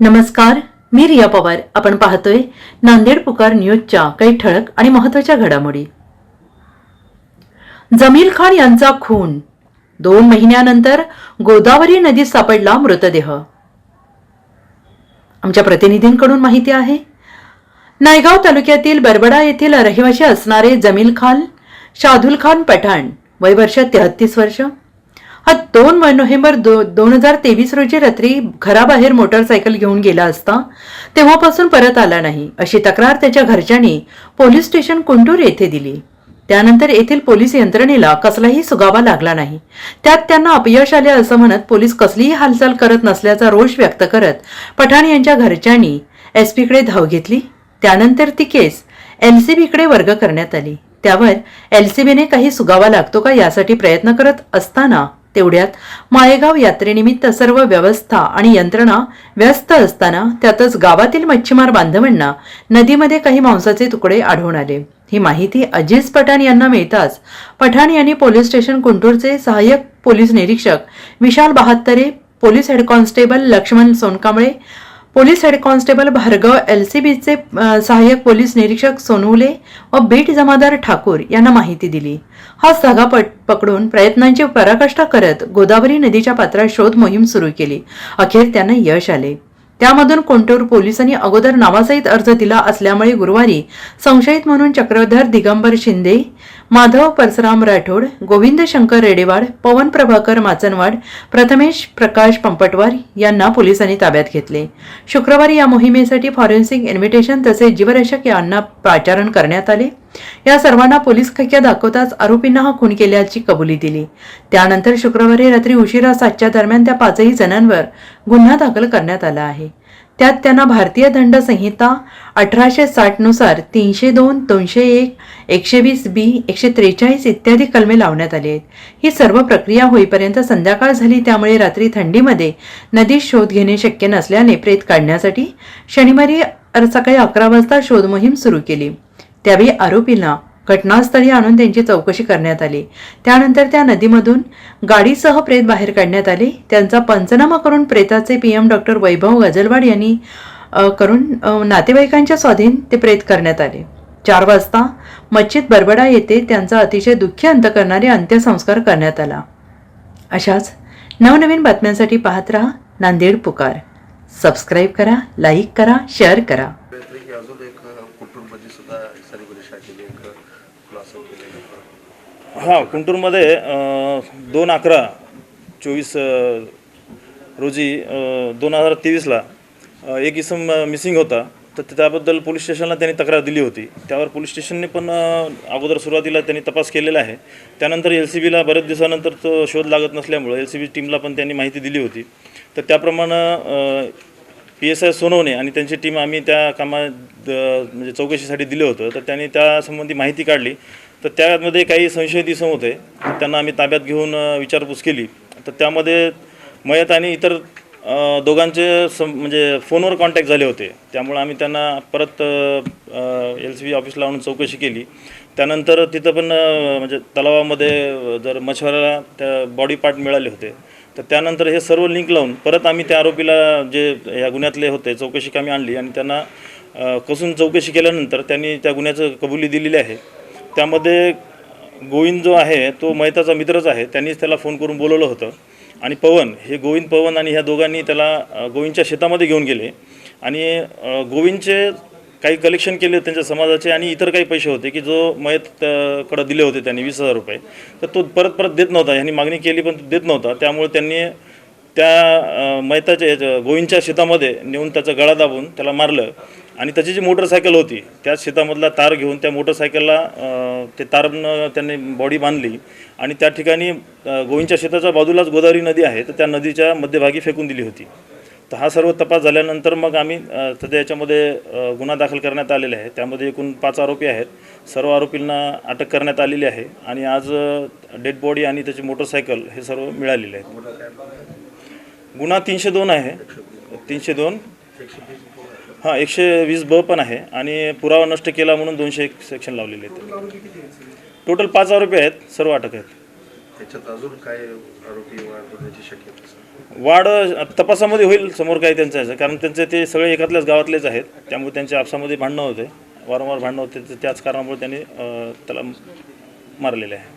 नमस्कार मी रिया पवार. आपण पाहतोय नांदेड पुकार न्यूजच्या काही ठळक आणि महत्त्वाच्या घडामोडी. जमील खान यांचा खून. दोन महिन्यानंतर गोदावरी नदीत सापडला मृतदेह. आमच्या प्रतिनिधींकडून माहिती आहे नायगाव तालुक्यातील बरबडा येथील रहिवाशी असणारे जमील खान शादुल खान पठाण वय वर्ष तेहत्तीस वर्ष हा दोन नोव्हेंबर दो दोन हजार तेवीस रोजी रात्री घराबाहेर मोटरसायकल घेऊन गेला असता तेव्हापासून परत आला नाही अशी तक्रार त्याच्या घरच्यांनी पोलीस स्टेशन कुंटूर येथे दिली. त्यानंतर येथील पोलीस यंत्रणेला कसलाही सुगावा लागला नाही. त्यात त्यांना अपयश आले असं म्हणत पोलीस कसलीही हालचाल करत नसल्याचा रोष व्यक्त करत पठाण यांच्या घरच्यांनी एस पीकडे धाव घेतली. त्यानंतर ती केस एल सी बीकडे वर्ग करण्यात आली. त्यावर एल सी बीने काही सुगावा लागतो का यासाठी प्रयत्न करत असताना तेवढ्यात माळेगाव यात्रेनिमित्त सर्व व्यवस्था आणि यंत्रणा व्यस्त असताना त्यातच गावातील मच्छीमार बांधवांना नदीमध्ये काही मांसाचे तुकडे आढळून आले. ही माहिती अजिज पठाण यांना मिळताच पठाण यांनी पोलीस स्टेशन कुंटूरचे सहाय्यक पोलीस निरीक्षक Vishal Bahattare police head constable Laxman Sonkamble police head constable Bhargav एलसीबीचे सहाय्यक पोलीस निरीक्षक सोनवले व बीट जमादार ठाकूर यांना माहिती दिली. हा सगा पकडून प्रयत्नांची पराकाष्ठा करत गोदावरी नदीच्या पात्रात शोध मोहीम सुरू केली. अखेर त्यांना यश आले. त्यामधून कोंटूर पोलिसांनी अगोदर नावासहित अर्ज दिला असल्यामुळे गुरुवारी संशयित म्हणून चक्रधर दिगंबर शिंदे माधव परसराम राठोड गोविंद शंकर रेडेवाड पवन प्रभाकर माचनवाड प्रथमेश प्रकाश पंपटवार यांना पोलिसांनी ताब्यात घेतले. शुक्रवारी या मोहिमेसाठी फॉरेन्सिक इन्व्हिटेशन तसेच जीवरक्षक यांना पाचारण करण्यात आले. या सर्वांना पोलीस खक्या दाखवताच आरोपींना हा खून केल्याची कबुली दिली. त्यानंतर शुक्रवारी रात्री उशिरा सातच्या दरम्यान त्या पाचही जणांवर गुन्हा दाखल करण्यात आला आहे. त्यात त्यांना भारतीय दंड संहिता अठराशे साठनुसार तीनशे दोन दोनशे एक एकशे वीस बी एकशे त्रेचाळीस इत्यादी कलमे लावण्यात आली आहेत. ही सर्व प्रक्रिया होईपर्यंत संध्याकाळ झाली त्यामुळे रात्री थंडीमध्ये नदीत शोध घेणे शक्य नसल्याने प्रेत काढण्यासाठी शनिवारी सकाळी अकरा वाजता शोध मोहीम सुरू केली. त्यावेळी आरोपींना घटनास्थळी आणून त्यांची चौकशी करण्यात आली. त्यानंतर त्या नदीमधून गाडीसह प्रेत बाहेर काढण्यात आले. त्यांचा पंचनामा करून प्रेताचे P M doctor Vaibhav Gajalwad यांनी करून नातेवाईकांच्या स्वाधीन ते प्रेत करण्यात आले. चार वाजता मच्छीद बरबडा येथे त्यांचा अतिशय दुःखी अंत करणारे अंत्यसंस्कार करण्यात आला. अशाच नवनवीन बातम्यांसाठी पाहत राहा नांदेड पुकार. सबस्क्राईब करा लाईक करा शेअर करा की अजून एक कुटुंबाची सुद्धा सेलिब्रेशन केली एक खुलासा केलेला हां कुंटूरमध्ये दोन अकरा चोवीस रोजी दोन हजार तेवीसला एक इसम मिसिंग होता. तर त्याबद्दल पोलीस स्टेशनला त्यांनी तक्रार दिली होती. त्यावर पोलीस स्टेशनने पण अगोदर सुरुवातीला त्यांनी तपास केलेला आहे. त्यानंतर एल सी बीला बऱ्याच दिवसानंतर तो शोध लागत नसल्यामुळं एल सी बी टीमला पण त्यांनी माहिती दिली होती. तर त्याप्रमाणे पी एस आय सोनवणे आणि त्यांची टीम आम्ही त्या कामा म्हणजे चौकशीसाठी दिलं होतं. तर त्यांनी त्यासंबंधी माहिती काढली. तर त्यामध्ये काही संशयित इसम होते. त्यांना आम्ही ताब्यात घेऊन विचारपूस केली. तर त्यामध्ये मयत आणि इतर दोघांचे सं म्हणजे फोनवर कॉन्टॅक्ट झाले होते. त्यामुळे आम्ही त्यांना परत एल सी बी ऑफिसला आणून चौकशी केली. त्यानंतर तिथं पण म्हणजे तलावामध्ये जर मच्छवाऱ्याला त्या बॉडी पार्ट मिळाले होते. तर त्यानंतर हे सर्व लिंक लावून परत आम्ही त्या आरोपीला जे या गुन्ह्यातले होते चौकशी कामी आणली. आणि त्यांना कसून चौकशी केल्यानंतर त्यांनी त्या गुन्ह्याचं कबुली दिलेली आहे. त्यामध्ये गोविंद जो आहे तो मैताचा मित्रच आहे. त्यांनीच त्याला फोन करून बोलवलं होतं. आणि पवन हे गोविंद पवन आणि ह्या दोघांनी त्याला गोविंदच्या शेतामध्ये घेऊन गेले. आणि गोविंदचे काही कलेक्शन केले त्यांच्या समाजाचे आणि इतर काही पैसे होते की जो मयत दिले होते त्यांनी वीस हजार रुपये. तर तो परत परत देत नव्हता. ह्यांनी मागणी केली पण तो देत नव्हता. त्यामुळे त्यांनी त्या अ, मैताच्या याच्या- गोविंदच्या शेतामध्ये नेऊन त्याचा गळा दाबून त्याला मारलं. आणि त्याची जी मोटरसायकल होती त्या शेतामधला तार घेऊन त्या मोटरसायकलला ते तारनं त्यांनी बॉडी बांधली आणि त्या ठिकाणी गोविंदच्या शेताच्या बाजूलाच गोदावरी नदी आहे तर त्या नदीच्या मध्यभागी फेकून दिली होती. तर हा सर्व तपास झाल्यानंतर मग आम्ही सध्या याच्यामध्ये गुन्हा दाखल करण्यात आलेला आहे त्यामध्ये एकूण पाच आरोपी आहेत. सर्व आरोपींना अटक करण्यात आलेली आहे आणि आज डेड बॉडी आणि त्याची मोटरसायकल हे सर्व मिळालेले आहेत. गुन्हा तीनशे दोन आहे. तीनशे दोन. हां एकशे वीस ब पण आहे आणि पुरावा नष्ट केला म्हणून दोनशे एक सेक्शन लावलेले आहेत. टोटल पाच आरोपी आहेत सर्व अटक आहेत. त्याच्यात अजून काय आरोपी वाढ होण्याची शक्यता असेल वाढ अ, तपासामध्ये होईल समोर काय त्यांचं याचं कारण त्यांचे ते सगळे एकातल्याच गावातलेच आहेत. त्यामुळे त्यांच्या आपसामध्ये भांडणं होते. वारंवार भांडणं होते. तर त्याच कारणामुळे त्यांनी अ, त्याला मारलेले आहे.